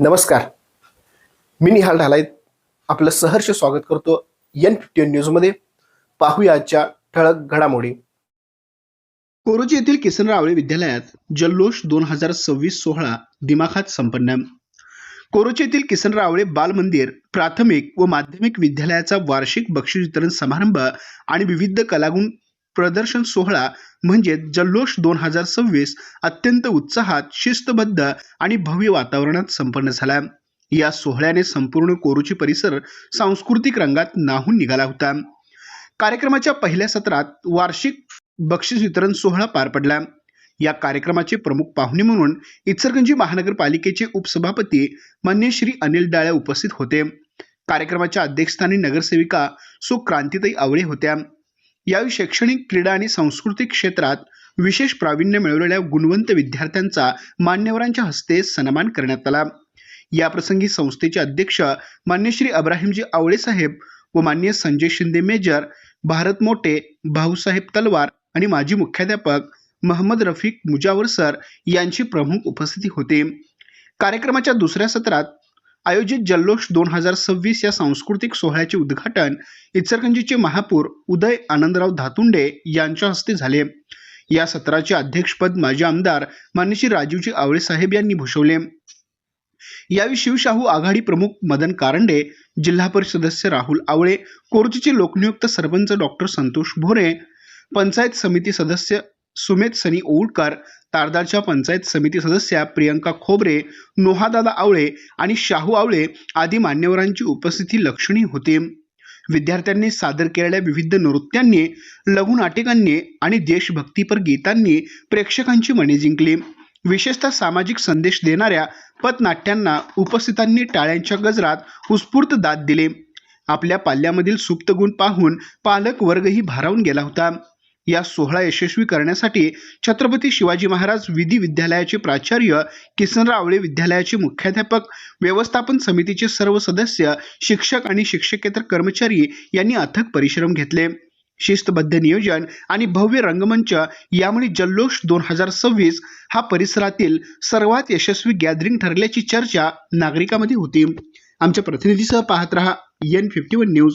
नमस्कार. मी निहाल ढालायत आपलं सहर्ष स्वागत करतो एन फिफ्टी न्यूजमध्ये. पाहूया आजच्या ठळक घडामोडी. कोरोची येथील किसनरावळे विद्यालयात जल्लोष दोन हजार सव्वीस सोहळा दिमाखात संपन्न. कोरोची येथील किसनरावळे बाल मंदिर प्राथमिक व माध्यमिक विद्यालयाचा वार्षिक बक्षीस वितरण समारंभ आणि विविध कलागुण प्रदर्शन सोहळा म्हणजे जल्लोष दोन हजार सव्वीस अत्यंत उत्साहात शिस्तबद्ध आणि भव्य वातावरणात संपन्न झाला. या सोहळ्याने संपूर्ण कोरुची परिसर सांस्कृतिक रंगात नाहून निघाला होता. कार्यक्रमाच्या पहिल्या सत्रात वार्षिक बक्षीस वितरण सोहळा पार पडला. या कार्यक्रमाचे प्रमुख पाहुणे म्हणून इचरगंजी महानगरपालिकेचे उपसभापती मान्य श्री अनिल डाळे उपस्थित होते. कार्यक्रमाच्या अध्यक्षस्थानी नगरसेविका सुक्रांतीताई आवळे होत्या. यावेळी शैक्षणिक क्रीडा आणि सांस्कृतिक क्षेत्रात विशेष प्रावीण्य मिळवलेल्या गुणवंत विद्यार्थ्यांचा मान्यवरांच्या हस्ते सन्मान करण्यात आला. याप्रसंगी संस्थेचे अध्यक्ष मान्य श्री अब्राहिमजी आवळे साहेब व मान्य संजय शिंदे मेजर भारत मोटे भाऊसाहेब तलवार आणि माजी मुख्याध्यापक महम्मद रफिक मुजावर सर यांची प्रमुख उपस्थिती होती. कार्यक्रमाच्या दुसऱ्या सत्रात आयोजित जल्लोष दोन हजार सव्वीस या सांस्कृतिक सोहळ्याचे उद्घाटन इचलकरंजीचे महापौर उदय आनंदराव धातुंडे यांच्या हस्ते झाले. या सत्राचे अध्यक्षपद माजी आमदार मान्यशी राजीवजी आवळे साहेब यांनी भूषवले. यावेळी शिवशाहू आघाडी प्रमुख मदन कारंडे जिल्हा परिषद सदस्य राहुल आवळे कोरचीचे लोकनियुक्त सरपंच डॉक्टर संतोष भोरे पंचायत समिती सदस्य सुमेध सनी ओळकर तारदारच्या पंचायत समिती सदस्या प्रियंका खोबरे नोहादादा आवळे आणि शाहू आवळे आदी मान्यवरांची उपस्थिती लक्षणीय होती. विद्यार्थ्यांनी सादर केलेल्या विविध नृत्यांनी लघुनाटिकांनी आणि देशभक्तीपर गीतांनी प्रेक्षकांची मने जिंकली. विशेषतः सामाजिक संदेश देणाऱ्या पथनाट्यांना उपस्थितांनी टाळ्यांच्या गजरात उत्स्फूर्त दाद दिले. आपल्या पाल्यामधील सुप्त गुण पाहून पालक वर्गही भारावून गेला होता. या सोहळा यशस्वी करण्यासाठी छत्रपती शिवाजी महाराज विधी विद्यालयाचे प्राचार्य किसनरावळे विद्यालयाचे मुख्याध्यापक व्यवस्थापन समितीचे सर्व सदस्य शिक्षक आणि शिक्षकेतर कर्मचारी यांनी अथक परिश्रम घेतले. शिस्तबद्ध नियोजन आणि भव्य रंगमंच यामुळे जल्लोष दोन हजार सव्वीस हा परिसरातील सर्वात यशस्वी गॅदरिंग ठरल्याची चर्चा नागरिकांमध्ये होती. आमच्या प्रतिनिधीसह पाहत रहा एन फिफ्टी वन न्यूज